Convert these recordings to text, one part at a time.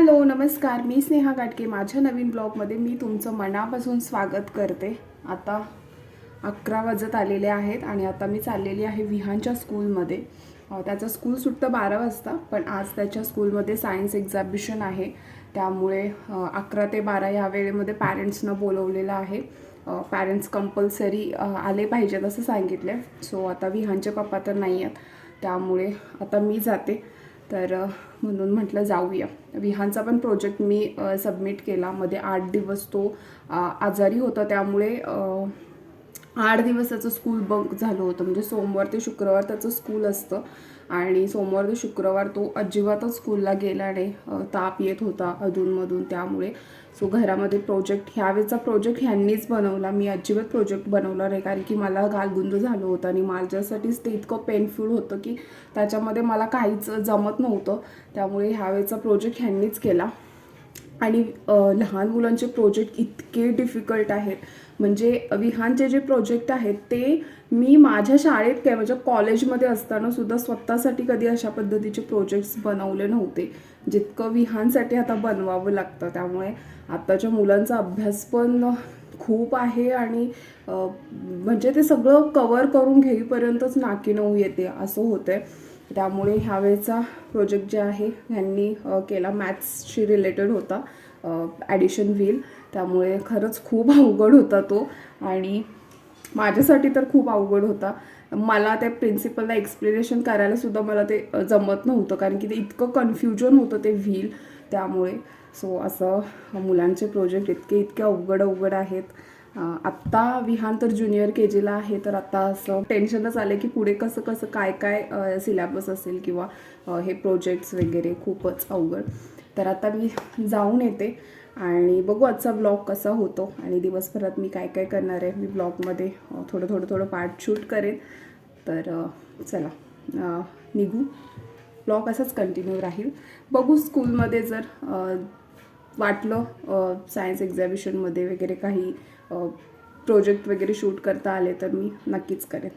Hello नमस्कार. मी स्नेहा गाटके माझ्या नवीन ब्लॉगमध्ये मी तुमचं मनापासून स्वागत करते. आता अकरा वाजत आलेले आहेत आणि आता मी चाललेली आहे विहानच्या स्कूलमध्ये. त्याचं स्कूल सुटतं बारा वाजता पण आज त्याच्या स्कूलमध्ये सायन्स एक्झाबिशन आहे. त्यामुळे अकरा ते बारा या वेळेमध्ये पॅरेंट्सनं बोलवलेलं आहे. पॅरेंट्स कंपल्सरी आले पाहिजेत असं सांगितलं आहे सो आता विहानचे पप्पा तर नाही आहेत. त्यामुळे आता मी जाते. तर म्हणून म्हटलं जाऊया. विहानचा पण प्रोजेक्ट मी सबमिट केला. मध्ये आठ दिवस तो आजारी होता. त्यामुळे आठ दिवस त्याचं स्कूल बंक झालं होतं. म्हणजे सोमवार ते शुक्रवार त्याचं स्कूल असतं. आणि सोमवार ते शुक्रवार तो अजिबातच स्कूलला गेला नाही ताप येत होता अधूनमधून. त्यामुळे सो घरामध्ये प्रोजेक्ट ह्यावेळेचा प्रोजेक्ट ह्यांनीच बनवला. मी अजिबात प्रोजेक्ट बनवला नाही. कारण की मला गालगुंद झालं होतं आणि माझ्यासाठीच ते इतकं पेनफुल होतं की त्याच्यामध्ये मला काहीच जमत नव्हतं. त्यामुळे ह्यावेळेचा प्रोजेक्ट ह्यांनीच केला. आणि लहान मुलांचे प्रोजेक्ट इतके डिफिकल्ट आहेत. म्हणजे विहानचे जे प्रोजेक्ट आहेत ते मी माझ्या शाळेत काय म्हणजे कॉलेजमध्ये असताना सुद्धा स्वतःसाठी कधी अशा पद्धतीचे प्रोजेक्ट्स बनवले नव्हते. जितकं विहानसाठी आता बनवावं लागतं. त्यामुळे आत्ताच्या मुलांचा अभ्यास पण खूप आहे आणि म्हणजे ते सगळं कवर करून घेईपर्यंतच नाकी नऊ येते असं होतंय. त्यामुळे ह्यावेळेचा प्रोजेक्ट जे आहे ह्यांनी केला. मॅथ्सशी रिलेटेड होता ॲडिशन व्हील त्यामुळे खरंच खूप अवघड होता तो. आणि माझ्यासाठी तर खूप अवघड होता. मला त्या प्रिन्सिपलला एक्सप्लेनेशन करायलासुद्धा मला ते जमत नव्हतं. कारण की ते इतकं कन्फ्युजन होतं ते व्हील त्यामुळे. सो असं मुलांचे प्रोजेक्ट इतके इतके अवघड अवघड आहेत. आत्ता विहान तर ज्युनियर के जीला आहे. तर आत्ता असं टेन्शनच आलं की पुढे कसं कसं काय काय सिलॅबस असेल किंवा हे प्रोजेक्ट्स वगैरे खूपच अवघड. तर आता मी जाऊन येते आणि बघू आजचा ब्लॉग कसा होतो आणि दिवसभरात मी काय काय करणार आहे. मी ब्लॉगमध्ये थोडं थोडं थोडं पार्ट शूट करेन. तर चला निघू. ब्लॉग असाच कंटिन्यू राहील. बघू स्कूलमध्ये जर वाटलं सायन्स एक्झिबिशनमध्ये वगैरे काही प्रोजेक्ट वगैरे शूट करता आले तर मी नक्कीच करेन.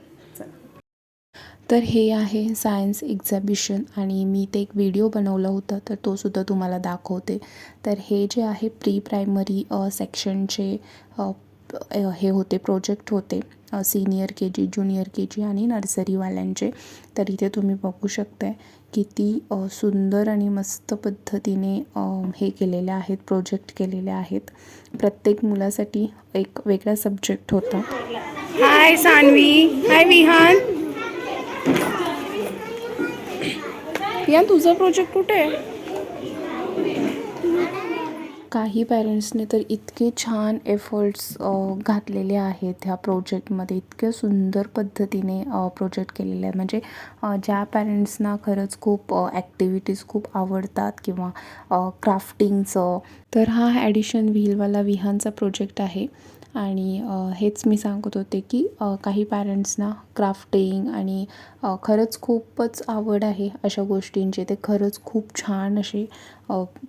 तर हे आहे सायन्स एक्झॅबिशन आणि मी ते एक व्हिडिओ बनवला होता तर तो सुद्धा तुम्हाला दाखवते. तर हे जे आहे प्री प्रायमरी सेक्शनचे हे होते प्रोजेक्ट होते senior K G junior K जी आणि नर्सरीवाल्यांचे तर इथे तुम्ही बघू शकताय किती सुंदर आणि मस्त पद्धतीने हे केलेले आहेत प्रोजेक्ट केलेले आहेत. प्रत्येक मुलासाठी एक वेगळा सब्जेक्ट होता. हाय सानवी हाय विहान विहान तुझा प्रोजेक्ट कुठे आहे? काही पॅरेंट्सने तर इतके छान एफर्ट्स घातलेले आहेत ह्या प्रोजेक्टमध्ये इतक्या सुंदर पद्धतीने प्रोजेक्ट केलेले आहे म्हणजे ज्या पॅरेंट्सना खरंच खूप ॲक्टिव्हिटीज खूप आवडतात किंवा क्राफ्टिंगचं तर हा ॲडिशन व्हीलवाला विहानचा प्रोजेक्ट आहे. आणि हेच मी सांगत होते की काही पॅरेंट्सना क्राफ्टिंग आणि खरंच खूपच आवड आहे अशा गोष्टींची. ते खरंच खूप छान असे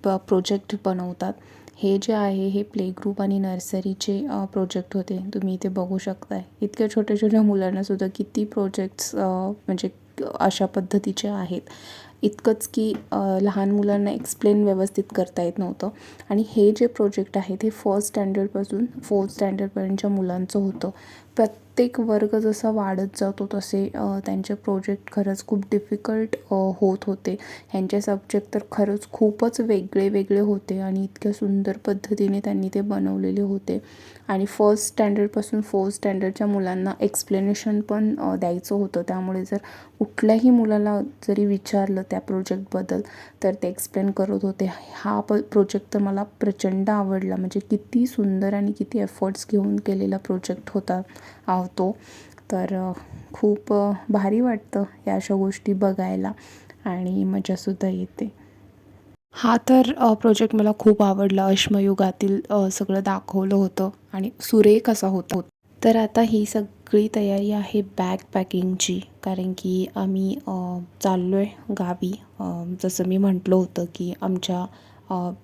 प्रोजेक्ट बनवतात. हे जे आहे हे प्ले ग्रुप आणि नर्सरीचे प्रोजेक्ट होते. तुम्ही इथे बघू शकताय. इतक्या छोट्या छोट्या मुलांनासुद्धा किती प्रोजेक्ट्स म्हणजे अशा पद्धतीचे आहेत. इतकंच की लहान मुलांना एक्सप्लेन व्यवस्थित करता येत नव्हतं. आणि हे जे प्रोजेक्ट आहेत हे फर्स्ट स्टँडर्डपासून फोर्थ स्टँडर्डपर्यंतच्या मुलांचं होतं. प्रत प्रत्येक वर्ग जसा वाढत जातो तसे त्यांचे प्रोजेक्ट खरंच खूप डिफिकल्ट होत होते. ह्यांचे सब्जेक्ट तर खरंच खूपच वेगळे वेगळे होते आणि इतक्या सुंदर पद्धतीने त्यांनी ते बनवलेले होते. आणि फर्स्ट स्टँडर्डपासून फोर्थ स्टँडर्डच्या मुलांना एक्सप्लेनेशन पण द्यायचं होतं. त्यामुळे जर कुठल्याही मुलाला जरी विचारलं त्या प्रोजेक्टबद्दल तर ते एक्सप्लेन करत होते. हा प प्रोजेक्ट तर मला प्रचंड आवडला. म्हणजे किती सुंदर आणि किती एफर्ट्स घेऊन केलेला प्रोजेक्ट होता. आवतो. तर खूप भारी वाटतं या अशा गोष्टी बघायला आणि मजासुद्धा येते. हा तर प्रोजेक्ट मला खूप आवडला. अश्मयुगातील सगळं दाखवलं होतं आणि सुरेख असा होता. तर आता ही सगळी तयारी आहे बॅग पॅकिंगची कारण की आम्ही चाललो आहे गावी. जसं मी म्हटलं होतं की आमच्या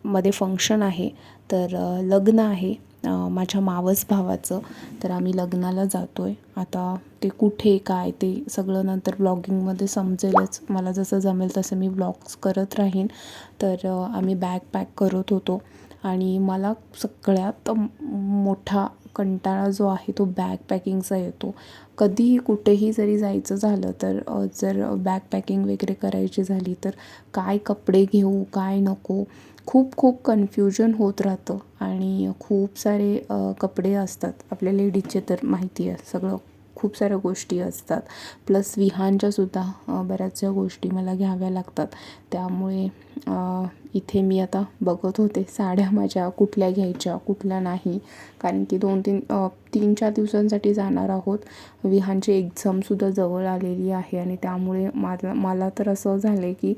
मध्ये फंक्शन आहे. तर लग्न आहे. माझ्या मावस भावाचं तर आम्ही लग्नाला जातो आहे आता ते कुठे काय ते सगळं नंतर ब्लॉगिंगमध्ये समजेलच. मला जसं जमेल तसं मी ब्लॉग्स करत राहीन. तर आम्ही बॅग पॅक करत होतो. आणि मला सगळ्यात मोठा कंटाळा जो आहे तो बॅग पॅकिंगचा येतो. कधीही कुठेही जरी जायचं झालं तर जर बॅग पॅकिंग वगैरे करायची झाली तर काय कपडे घेऊ काय नको खूप खूप कन्फ्युजन होत राहतं. आणि खूप सारे कपडे असतात. आपल्या लेडीजचे तर माहिती आहे सगळं खूप साऱ्या गोष्टी असतात. प्लस विहांच्यासुद्धा बऱ्याचशा गोष्टी मला घ्याव्या लागतात. त्यामुळे इथे मी आता बघत होते साड्या माझ्या कुठल्या घ्यायच्या कुठल्या नाही. कारण की दोन तीन तीन चार दिवसांसाठी जाणार आहोत. विहांची एक्झामसुद्धा जवळ आलेली आहे आणि त्यामुळे मला मला तर असं झालं आहे की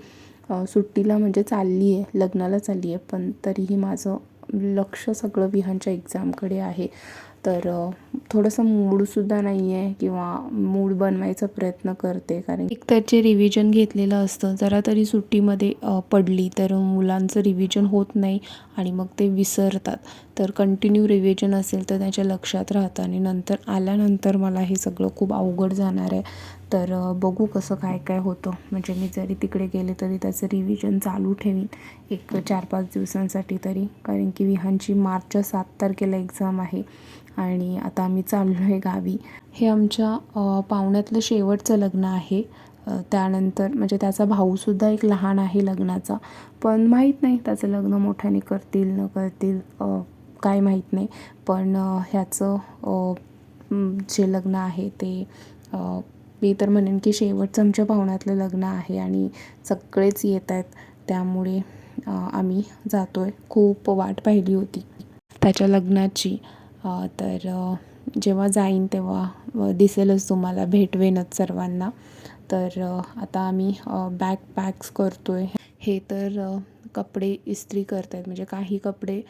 सुट्टीला म्हणजे चालली आहे लग्नाला चालली आहे पण तरीही माझं लक्ष सगळं विहांच्या एक्झामकडे आहे. तर थोडंसं मूडसुद्धा नाही आहे किंवा मूड बनवायचा प्रयत्न करते कारण एक तर जे रिव्हिजन घेतलेलं असतं जरा तरी सुट्टीमध्ये पडली तर मुलांचं रिव्हिजन होत नाही आणि मग ते विसरतात. तर कंटिन्यू रिव्हिजन असेल तर त्याच्या लक्षात राहतं आणि नंतर आल्यानंतर मला हे सगळं खूप अवघड जाणार आहे. तर बघू कसं काय काय होतं. म्हणजे मी जरी तिकडे गेले तरी त्याचं रिव्हिजन चालू ठेवीन. एक चार पाच दिवसांसाठी तरी. कारण की विहानची मार्चच्या सात तारखेला एक्झाम आहे. आणि आता आम्ही चाललो आहे गावी. हे आमच्या पाहुण्यातलं शेवटचं लग्न आहे. त्यानंतर म्हणजे त्याचा भाऊसुद्धा एक लहान आहे लग्नाचा. पण माहीत नाही त्याचं लग्न मोठ्याने करतील न करतील काय माहीत नाही. पण ह्याचं जे लग्न आहे ते मी तर म्हणेन की शेवटचं आमच्या पाहुण्यातलं लग्न आहे आणि सगळेच येत आहेत. त्यामुळे आम्ही जातो आहे खूप वाट पाहिली होती. त्याच्या लग्नाची. तर जेव्हा जाईन तेव्हा दिसेलच तुम्हाला भेटवेनच सर्वांना. तर आता आम्ही बॅग पॅक्स करतो आहे हे तर कपडे इस्त्री करत आहेत म्हणजे काही कपडे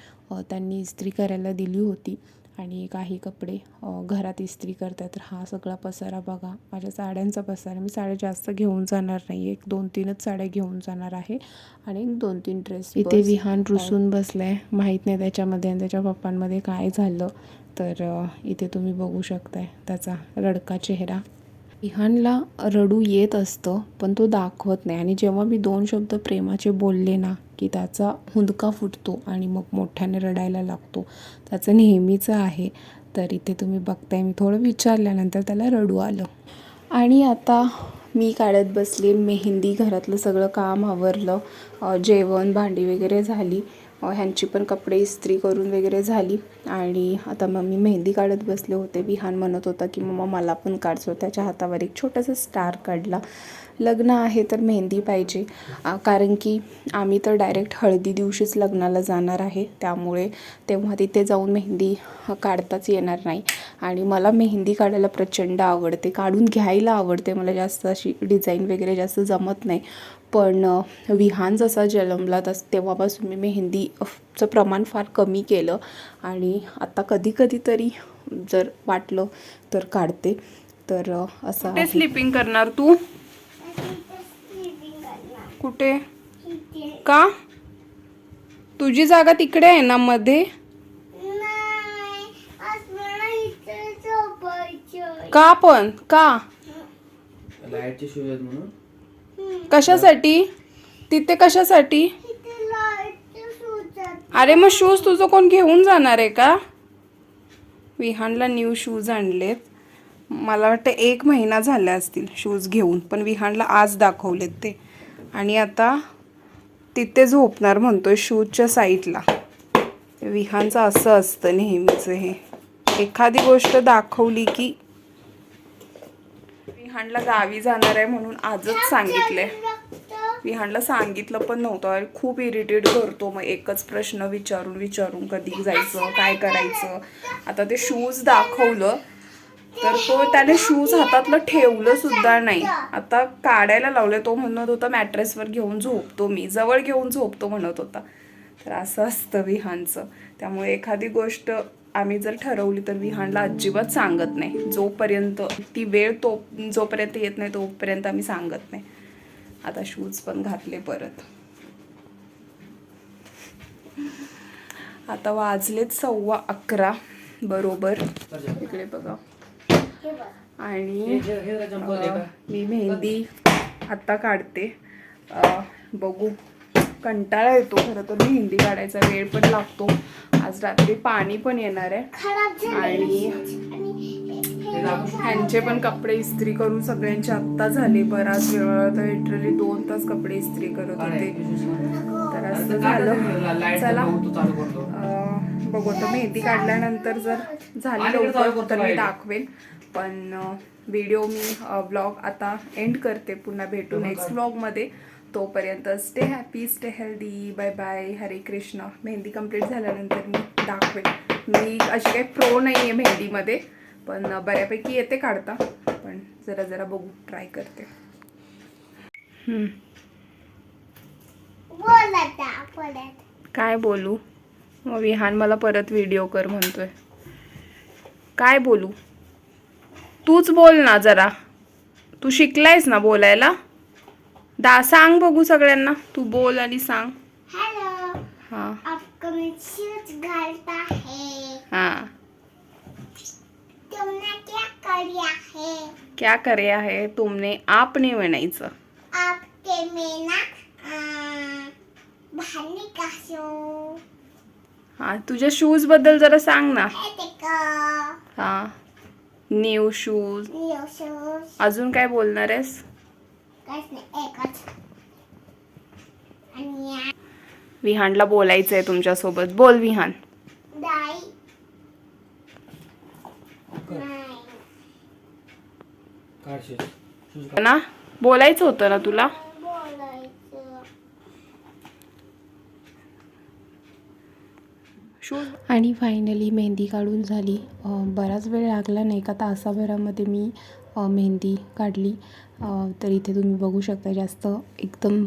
त्यांनी इस्त्री करायला दिली होती. आणि काही कपडे घरात इस्त्री करतात. तर हा सगळा पसारा बघा. माझ्या साड्यांचा पसारा. मी साड्या जास्त घेऊन जाणार नाही एक दोन तीनच साड्या घेऊन जाणार आहे. आणि एक दोन तीन ड्रेस इथे विहान रुसून बसलाय. माहीत नाही त्याच्यामध्ये आणि त्याच्या पप्पांमध्ये काय झालं. तर इथे तुम्ही बघू शकताय त्याचा रडका चेहरा. इहानला रडू येत असतं पण तो दाखवत नाही. आणि जेव्हा मी दोन शब्द प्रेमाचे बोलले ना की त्याचा हुंदका फुटतो आणि मग मोठ्याने रडायला लागतो त्याचं नेहमीचं आहे. तर इथे तुम्ही बघताय मी थोडं विचारल्यानंतर त्याला रडू आलं. आणि आता मी काढत बसले मेहंदी घरातलं सगळं काम आवरलं जेवण भांडी वगैरे झाली. ह्यांची पण कपडे इस्त्री करून वगैरे झाली. आणि आता मग मी मेहंदी काढत बसले होते. विहान म्हणत होता की मम्मा मला पण काढतो त्याच्या हातावर एक छोटासा स्टार काढला. लग्न आहे तर मेहंदी पाहिजे. कारण की आम्ही तर डायरेक्ट हळदी दिवशीच लग्नाला जाणार आहे. त्यामुळे तेव्हा तिथे जाऊन मेहंदी काढताच येणार नाही. आणि मला मेहंदी काढायला प्रचंड आवडते. काढून घ्यायला आवडते. मला जास्त अशी डिझाईन वगैरे जास्त जमत नाही. पण विहान जसा जन्मला तस तेव्हापासून मी मेहंदी अ, चं प्रमाण फार कमी केलं. आणि आता कधी कधी तरी जर वाटलं तर काढते. तर असं कुठे स्लिपिंग करणार तू? कुठे? का? तुझी जागा तिकडे आहे ना मध्ये? का पण? का? लाईटचे शूज आहेत म्हणून. कशासाठी? तिथे कशासाठी? अरे मग शूज तुझं कोण घेऊन जाणार आहे का? विहानला न्यू शूज आणलेत. मला वाटतं एक महिना झाला असतील शूज घेऊन पण विहानला आज दाखवलेत ते. आणि आता तिथे झोपणार म्हणतोय शूजच्या साईडला विहानचं असं असतं नेहमीचं हे. एखादी गोष्ट दाखवली की विहानला गावी जाणार आहे म्हणून आजच सांगितलंय. विहानला सांगितलं पण नव्हतं. अरे खूप इरिटेट करतो. मग एकच प्रश्न विचारून विचारून कधी जायचं काय करायचं. आता ते शूज दाखवलं. तर तो त्याने शूज हातातलं ठेवलं सुद्धा नाही. आता काढायला लावलं तो म्हणत होता मॅट्रेसवर घेऊन झोपतो मी. जवळ घेऊन झोपतो म्हणत होता. तर असं असतं विहानचं. त्यामुळे एखादी गोष्ट आम्ही जर ठरवली तर विहानला अजिबात सांगत नाही. जोपर्यंत ती वेळ तो जोपर्यंत येत नाही तोपर्यंत आम्ही सांगत नाही. आता शूज पण घातले परत. आता वाजलेत सव्वा अकरा बरोबर. इकडे बघा. आणि मी मेहंदी आत्ता काढते. बघू. कंटाळा येतो खरं तर मेहंदी काढायचा वेळ पण लागतो. आज रात्री पाणी पण येणार आहे. आणि हे. ह्यांचे पण कपडे इस्त्री करून सगळ्यांचे आत्ता झाले. बराच वेळ तर लिटरली दोन तास कपडे इस्त्री करत? होते? तर आता असं झालं. चला. बघू, तू चालू करतो. अं, बघू आता मेहंदी काढल्यानंतर जर झाली लवकर तर मी. दाखवेन. पण व्हिडिओ मी ब्लॉग आता एंड करते. पुन्हा भेटू नेक्स्ट? ब्लॉगमध्ये तोपर्यंत stay happy stay healthy bye bye Hare Krishna. Mehndi complete झाल्यानंतर मी दाखवेन. मी अशी काही प्रो नाही आहे मेहंदीमध्ये पण बऱ्यापैकी येते काढता. पण जरा जरा बघू ट्राय करते. काय बोलू? मग विहान मला परत व्हिडिओ कर म्हणतोय. काय बोलू? तूच बोल ना जरा. तू शिकलायस ना बोलायला? दा सांग बघू सगळ्यांना. तू बोल आणि सांग. हॅलो हां. शूज घालता है हां. तुमने क्या है करे आहे? तुमने आपने म्हणायचं आपके हां तुझ्या शूजबद्दल जरा सांग ना. हे हां. न्यू शूज न्यू शूज अजून काय बोलणार आहेस? काहीच नाही एकच. आणि या. विहानला बोलायचं आहे तुमच्यासोबत. बोल विहान. दाई. ना? बोलायचं होतं ना तुला? आणि फायनली मेहंदी काढून झाली. बराच वेळ लागला नाही का तासाभरामध्ये मी मेहंदी काढली. तर इथे तुम्ही बघू शकता जास्त एकदम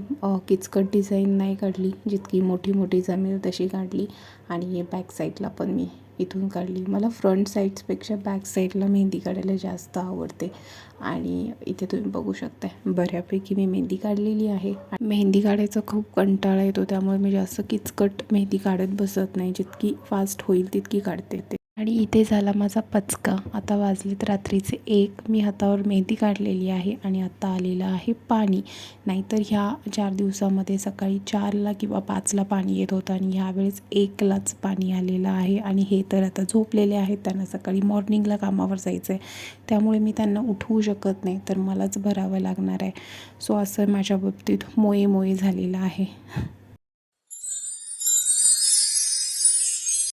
किचकट डिझाईन नाही काढली. जितकी मोठी मोठी जमेल तशी काढली. आणि हे बॅक साईडला पण मी इथून काढली. मला फ्रंट साईड्सपेक्षा बॅक साईडला मेहंदी काढायला जास्त आवडते. आणि इथे तुम्ही बघू शकता बऱ्यापैकी मी मेहंदी काढलेली आहे. मेहंदी काढायचा खूप कंटाळा येतो. त्यामुळे मी जास्त किचकट मेहंदी काढत बसत नाही. जितकी फास्ट होईल तितकी काढते ते. आणि इथे झाला माझा पचका. आता वाजलेत रात्रीचे एक. मी हातावर मेहंदी काढलेली आहे आणि आता आलेलं आहे पाणी. नाहीतर ह्या चार दिवसामध्ये सकाळी चारला किंवा पाचला पाणी येत होतं आणि ह्यावेळेस एकलाच पाणी आलेलं आहे. आणि हे तर आता झोपलेले आहेत. त्यांना सकाळी मॉर्निंगला कामावर जायचं आहे त्यामुळे मी त्यांना उठवू शकत नाही तर मलाच भरावं लागणार आहे. सो असं माझ्या बाबतीत मोये मोये झालेलं आहे.